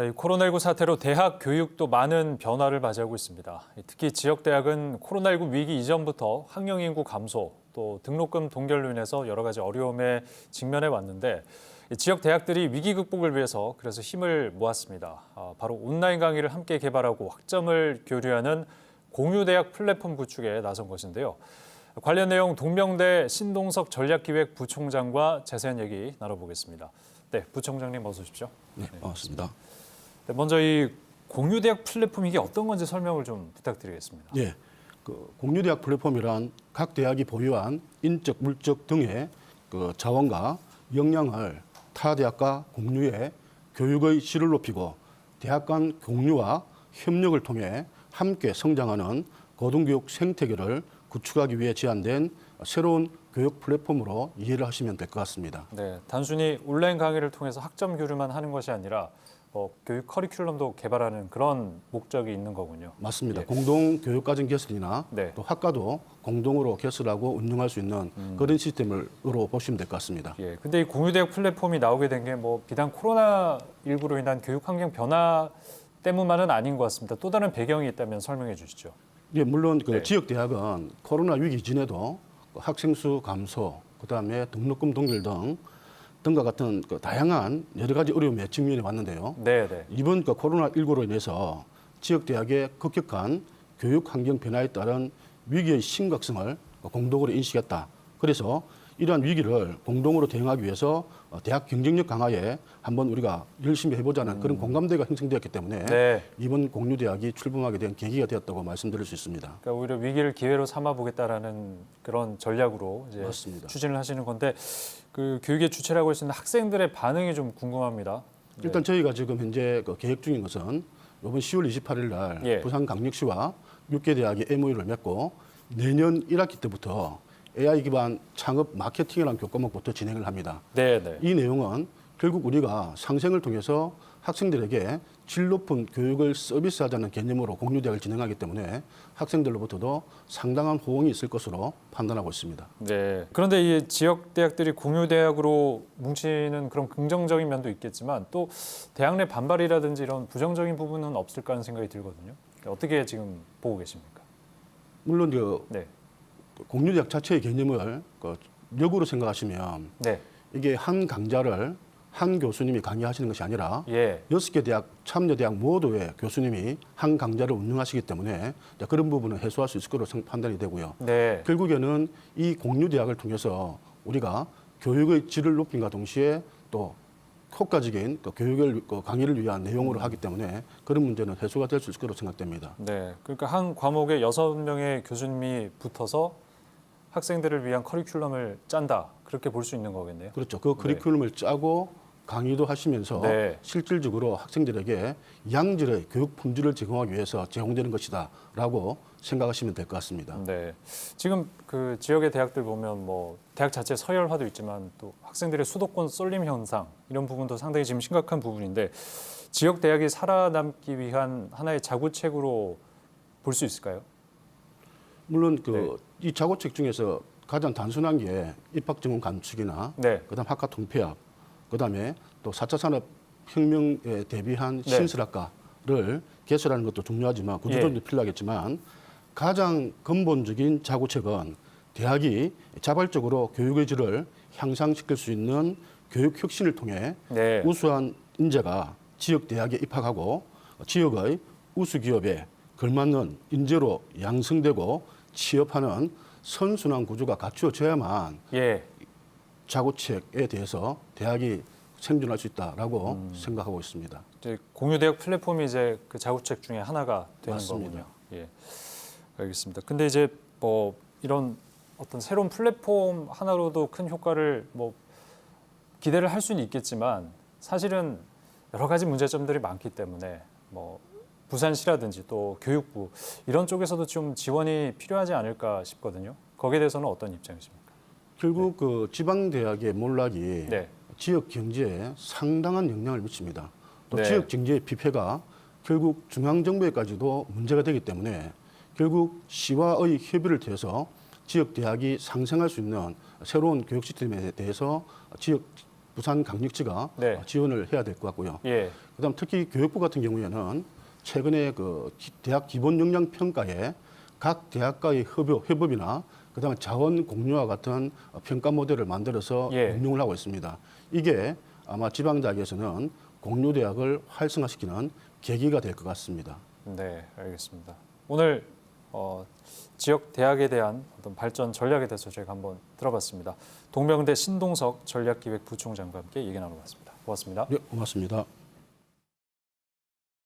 네, 이 코로나19 사태로 대학 교육도 많은 변화를 맞이하고 있습니다. 특히 지역 대학은 코로나19 위기 이전부터 학령 인구 감소, 또 등록금 동결로 인해서 여러 가지 어려움에 직면해 왔는데 이 지역 대학들이 위기 극복을 위해서 그래서 힘을 모았습니다. 아, 바로 온라인 강의를 함께 개발하고 학점을 교류하는 공유대학 플랫폼 구축에 나선 것인데요. 관련 내용 동명대 신동석 전략기획 부총장과 자세한 얘기 나눠보겠습니다. 네, 부총장님 어서 오십시오. 네, 반갑습니다. 네, 먼저 이 공유대학 플랫폼 이게 어떤 건지 설명을 좀 부탁드리겠습니다. 예, 그 공유대학 플랫폼이란 각 대학이 보유한 인적, 물적 등의 그 자원과 역량을 타 대학과 공유해 교육의 질을 높이고 대학 간 공유와 협력을 통해 함께 성장하는 고등교육 생태계를 구축하기 위해 제안된 새로운 교육 플랫폼으로 이해를 하시면 될 것 같습니다. 네, 단순히 온라인 강의를 통해서 학점 교류만 하는 것이 아니라 뭐 교육 커리큘럼도 개발하는 그런 목적이 있는 거군요. 맞습니다. 예. 공동 교육과정 개설이나 네. 음. 또 학과도 공동으로 개설하고 운영할 수 있는 그런 시스템으로 보시면 될 것 같습니다. 예, 근데 이 공유대학 플랫폼이 나오게 된 게 뭐 비단 코로나 19로 인한 교육 환경 변화 때문만은 아닌 것 같습니다. 또 다른 배경이 있다면 설명해 주시죠. 예, 물론 그 네. 지역 대학은 코로나 위기 이전에도 그 학생 수 감소, 그다음에 등록금 동결 등 등과 같은 그 다양한 여러 가지 어려움에 직면해 왔는데요. 네, 네. 이번 그 코로나 19로 인해서 지역 대학의 급격한 교육 환경 변화에 따른 위기의 심각성을 공동으로 인식했다. 그래서 이러한 위기를 공동으로 대응하기 위해서 어, 대학 경쟁력 강화에 한번 우리가 열심히 해보자는 그런 공감대가 형성되었기 때문에 음. 네. 이번 공유대학이 출범하게 된 계기가 되었다고 말씀드릴 수 있습니다. 그러니까 오히려 위기를 기회로 삼아 보겠다라는 그런 전략으로 이제 맞습니다. 추진을 하시는 건데 그 교육의 주체라고 할수 있는 학생들의 반응이 좀 궁금합니다. 네. 일단 저희가 지금 현재 그 계획 중인 것은 이번 10월 28일 날 예. 부산강력시와 6개 대학이 MOU를 맺고 내년 1학기 때부터 AI 기반 창업 마케팅이라는 교과목부터 진행을 합니다. 네, 네. 이 내용은 결국 우리가 상생을 통해서 학생들에게 질 높은 교육을 서비스하자는 개념으로 공유 대학을 진행하기 때문에 학생들로부터도 상당한 호응이 있을 것으로 판단하고 있습니다. 네. 그런데 이 지역 대학들이 공유 대학으로 뭉치는 그런 긍정적인 면도 있겠지만 또 대학 내 반발이라든지 이런 부정적인 부분은 없을까 하는 생각이 들거든요. 어떻게 지금 보고 계십니까? 물론 그 네. 공유대학 자체의 개념을 그 역으로 생각하시면 네. 이게 한 강좌를 한 교수님이 강의하시는 것이 아니라 예. 여섯 개 대학 참여 대학 모두의 교수님이 한 강좌를 운영하시기 때문에 그런 부분은 해소할 수 있을 거로 생- 판단이 되고요. 네. 결국에는 이 공유 대학을 통해서 우리가 교육의 질을 높임과 동시에 또 효과적인 그 교육을 그 강의를 위한 내용으로 하기 때문에 그런 문제는 해소가 될 수 있을 거로 생각됩니다. 네. 그러니까 한 과목에 여섯 명의 교수님이 붙어서 학생들을 위한 커리큘럼을 짠다. 그렇게 볼 수 있는 거겠네요. 그렇죠. 그 커리큘럼을 짜고 강의도 하시면서 네. 실질적으로 학생들에게 양질의 교육 품질을 제공하기 위해서 제공되는 것이다라고 생각하시면 될 것 같습니다. 네. 지금 그 지역의 대학들 보면 뭐 대학 자체 서열화도 있지만 또 학생들의 수도권 쏠림 현상 이런 부분도 상당히 지금 심각한 부분인데 지역 대학이 살아남기 위한 하나의 자구책으로 볼 수 있을까요? 물론 네. 그이 자고책 중에서 가장 단순한 게 입학 증원 감축이나 네. 그다음 학과 통폐합, 그다음에 또 4차 산업 혁명에 대비한 네. 신설학과를 개설하는 것도 중요하지만 구조조정도 예. 필요하겠지만 가장 근본적인 자구책은 대학이 자발적으로 교육의 질을 향상시킬 수 있는 교육 혁신을 통해 네. 우수한 인재가 지역 대학에 입학하고 지역의 우수 기업에 걸맞는 인재로 양성되고 취업하는 선순환 구조가 갖추어져야만 예. 자구책에 대해서 대학이 생존할 수 있다라고 음. 생각하고 있습니다. 이제 공유 대학 플랫폼이 이제 그 자구책 중에 하나가 되는 맞습니다. 거군요. 예. 알겠습니다. 근데 이제 뭐 이런 어떤 새로운 플랫폼 하나로도 큰 효과를 뭐 기대를 할 수는 있겠지만 사실은 여러 가지 문제점들이 많기 때문에 뭐 부산시라든지 또 교육부 이런 쪽에서도 좀 지원이 필요하지 않을까 싶거든요. 거기에 대해서는 어떤 입장이십니까? 결국 그 지방 대학의 몰락이 네. 지역 경제에 상당한 영향을 미칩니다. 또 네. 지역 경제의 피폐가 결국 중앙 정부에까지도 문제가 되기 때문에 결국 시와의 협의를 통해서 지역 대학이 상생할 수 있는 새로운 교육 시스템에 대해서 지역 부산 강력지가 네. 어, 지원을 해야 될 것 같고요. 예. 그다음 특히 교육부 같은 경우에는 최근에 그 기- 대학 기본 역량 평가에 각 대학과의 협업, 협업이나 그다음에 자원 공유와 같은 어, 평가 모델을 만들어서 예. 운용을 하고 있습니다. 이게 아마 지방 대학에서는 공유 대학을 활성화시키는 계기가 될 것 같습니다. 네, 알겠습니다. 오늘 어, 지역 대학에 대한 어떤 발전 전략에 대해서 저희가 한번 들어봤습니다. 동명대 신동석 전략기획 부총장과 함께 얘기 나눠봤습니다. 고맙습니다. 네, 고맙습니다.